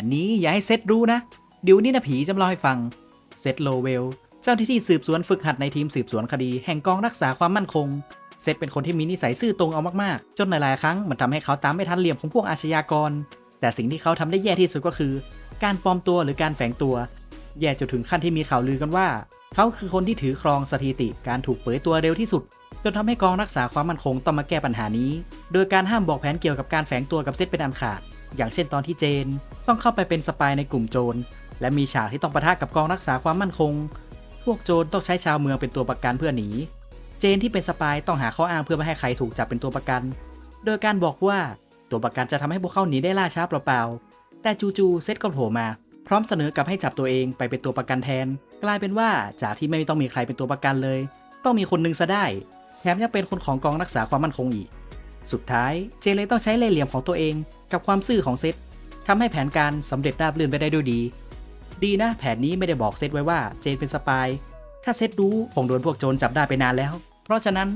นนี้อย่าให้เซตรู้นะ เดี๋ยวนี้นะผีจะมาเล่าให้ฟัง เซตโลเวล เจ้าหน้าที่สืบสวนฝึกหัดในทีมสืบสวนคดี แห่งกองรักษาความมั่นคง เซตเป็นคนที่มีนิสัยซื่อตรงเอามากๆ จนหลายๆครั้งมันทำให้เขาตามไม่ทันเหลี่ยมของพวกอาชญากร แต่สิ่งที่เขาทำได้แย่ที่สุดก็คือ การปลอมตัวหรือการแฝงตัว แย่จนถึงขั้นที่มีข่าวลือกันว่า เขาคือคนที่ถือครองสถิติการถูกเผยตัวเร็วที่สุดจนทำให้กองรักษาความมั่นคงต้องมาแก้ปัญหานี้ โดยการห้ามบอกแผนเกี่ยวกับการแฝงตัวกับเซตเป็นอันขาด อย่างเช่นตอนที่เจนต้องเข้าไปเป็นสปายในกลุ่มโจร และมีฉากที่ต้องปะทะกับกองรักษาความมั่นคง พวกโจรต้องใช้ชาวเมืองเป็นตัวประกันเพื่อหนี เจนที่เป็นสปายต้องหาข้ออ้างเพื่อไม่ให้ใครถูกจับเป็นตัวประกัน โดยการบอกว่าตัวประกันจะทำให้พวกเขาหนีได้ล่าช้าเปล่าๆ แต่จู่ๆเซตก็โผล่มา พร้อมเสนอกลับให้จับตัวเองไปเป็นตัวประกันแทน กลายเป็นว่าจากที่ไม่ต้องมีใครเป็นตัวประกันเลย ต้องมีคนหนึงซะได้ แถมยังเป็นคนของกองรักษาความมั่นคงอีก สุดท้ายเจนเลยต้องใช้เล่ห์เหลี่ยมของตัวเอง กับความซื่อของเซตทำให้แผนการสำเร็จราบรื่นไปได้ด้วยดี ดีนะแผนนี้ไม่ได้บอกเซตไว้ว่าเจนเป็นสปาย ถ้าเซตรู้คงโดนพวกโจรจับได้ไปนานแล้ว เพราะฉะนั้น